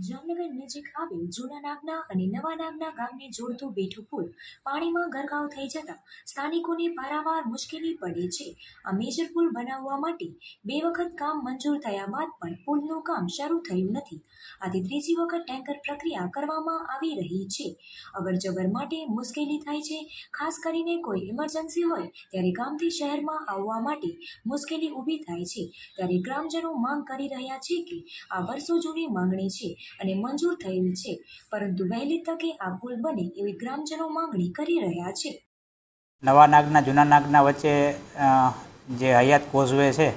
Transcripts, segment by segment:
જામનગર નજીક આવેલ જૂના નાગના અને નવા નાગના ગામને જોડતું બેઠું પુલ પાણીમાં ગરકાવ થઈ જતા સ્થાનિકોને પારાવાર મુશ્કેલી પડે છે. આ મેજર પુલ બનાવવા માટે બે વખત કામ મંજૂર થયા બાદ પણ પુલનું કામ શરૂ થયું નથી. આથી ત્રીજી વખત ટેન્કર પ્રક્રિયા કરવામાં આવી રહી છે. અવરજવર માટે મુશ્કેલી થાય છે. ખાસ કરીને કોઈ ઇમરજન્સી હોય ત્યારે ગામથી શહેરમાં આવવા માટે મુશ્કેલી ઊભી થાય છે. ત્યારે ગ્રામજનો માંગ કરી રહ્યા છે કે આ વર્ષો જૂની માંગણી છે. અને મંજૂર થયેલ છે. પરંતુ વહેલી તકે આ પુલ બને એવી ગ્રામજનો માંગણી કરી રહ્યા છે. નવા નાગના, જૂના નાગના વચ્ચે જે હયાત કોઝવે છે,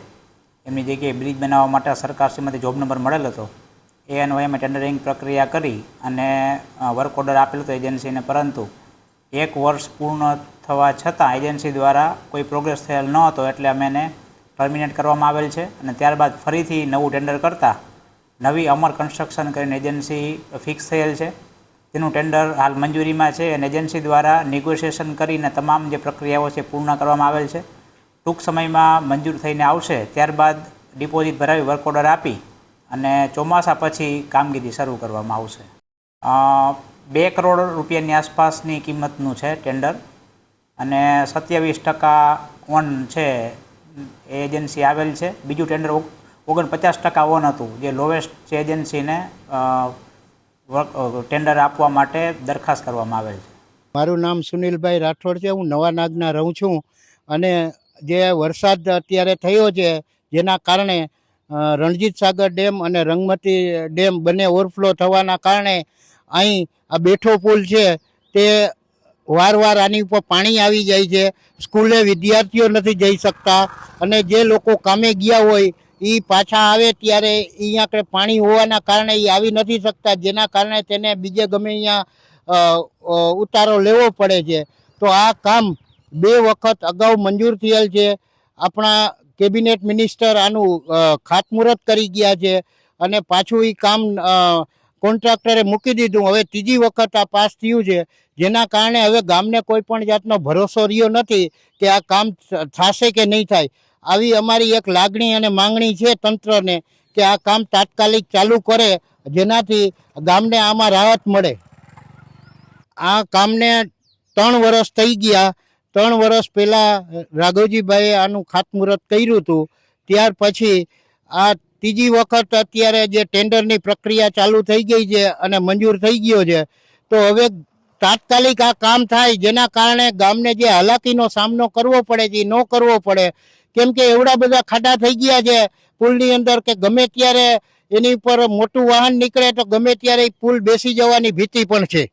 એમની જગ્યાએ બ્રિજ બનાવવા માટે સરકારશ્રીમાંથી જોબ નંબર મળેલ હતો. એ અન્વયે અમે ટેન્ડરિંગ પ્રક્રિયા કરી અને વર્ક ઓર્ડર આપેલો હતો એજન્સીને, પરંતુ એક વર્ષ પૂર્ણ થવા છતાં એજન્સી દ્વારા કોઈ પ્રોગ્રેસ થયેલ ન હતો એટલે અમે એને ટર્મિનેટ કરવામાં આવેલ છે અને ત્યારબાદ ફરીથી નવું ટેન્ડર કરતાં નવી અમર કન્સ્ટ્રક્શન કરીને એજન્સી ફિક્સ થયેલ છે. તેનું ટેન્ડર હાલ મંજૂરીમાં છે અને એજન્સી દ્વારા નેગોશિએશન કરીને તમામ જે પ્રક્રિયાઓ છે પૂર્ણ કરવામાં આવેલ છે. ટૂંક સમયમાં મંજૂર થઈને આવશે, ત્યારબાદ ડિપોઝિટ ભરાવી વર્ક ઓર્ડર આપી અને ચોમાસા પછી કામગીરી શરૂ કરવામાં આવશે. બે કરોડ રૂપિયાની આસપાસની કિંમતનું છે ટેન્ડર અને સત્યાવીસ ટકા ઓન છે એ એજન્સી આવેલ છે. બીજું ટેન્ડર ઓગણપચાસ ટકા ઓન હતું. જે લોવેસ્ટ એજન્સીને ટેન્ડર આપવા માટે દરખાસ્ત કરવામાં આવેલ છે. મારું નામ સુનિલભાઈ રાઠોડ છે. હું નવા નાગના રહું છું અને જે વરસાદ અત્યારે થયો છે, જેના કારણે રણજીત સાગર ડેમ અને રંગમતી ડેમ બંને ઓવરફ્લો થવાના કારણે અહીં આ બેઠો પુલ છે તે વાર વાર આની ઉપર પાણી આવી જાય છે. સ્કૂલે વિદ્યાર્થીઓ નથી જઈ શકતા અને જે લોકો કામે ગયા હોય એ પાછા આવે ત્યારે અહીંયા આગળ પાણી હોવાના કારણે એ આવી નથી શકતા, જેના કારણે તેને બીજે ગમે અહીંયા ઉતારો લેવો પડે છે. તો આ કામ બે વખત અગાઉ મંજૂર થયેલ છે. આપણા કેબિનેટ મિનિસ્ટર આનું ખાતમુહૂર્ત કરી ગયા છે અને પાછું એ કામ કોન્ટ્રાક્ટરે મૂકી દીધું. હવે ત્રીજી વખત આ પાસ થયું છે. જેના કારણે હવે ગામને કોઈ પણ જાતનો ભરોસો રહ્યો નથી કે આ કામ થશે કે નહીં થાય. આવી અમારી એક લાગણી અને માંગણી છે તંત્રને કે આ કામ તાત્કાલિક ચાલુ કરે, જેનાથી ગામને આમાં રાહત મળે. આ કામને ત્રણ વર્ષ થઈ ગયા. ત્રણ વર્ષ પહેલાં રાઘવજીભાઈએ આનું ખાતમુહૂર્ત કર્યું હતું. ત્યાર પછી આ ત્રીજી વખત અત્યારે જે ટેન્ડરની પ્રક્રિયા ચાલુ થઈ ગઈ છે અને મંજૂર થઈ ગયો છે, તો હવે તાત્કાલિક આ કામ થાય જેના કારણે ગામને જે હાલાકીનો સામનો કરવો પડે છે ન કરવો પડે. કેમ કે એવડા બધા ખાડા થઈ ગયા છે, પુલની અંદર કે ગમે ત્યારે એની ઉપર મોટું વાહન નીકળે તો ગમે ત્યારે પુલ બેસી જવાની ભીતિ પણ છે.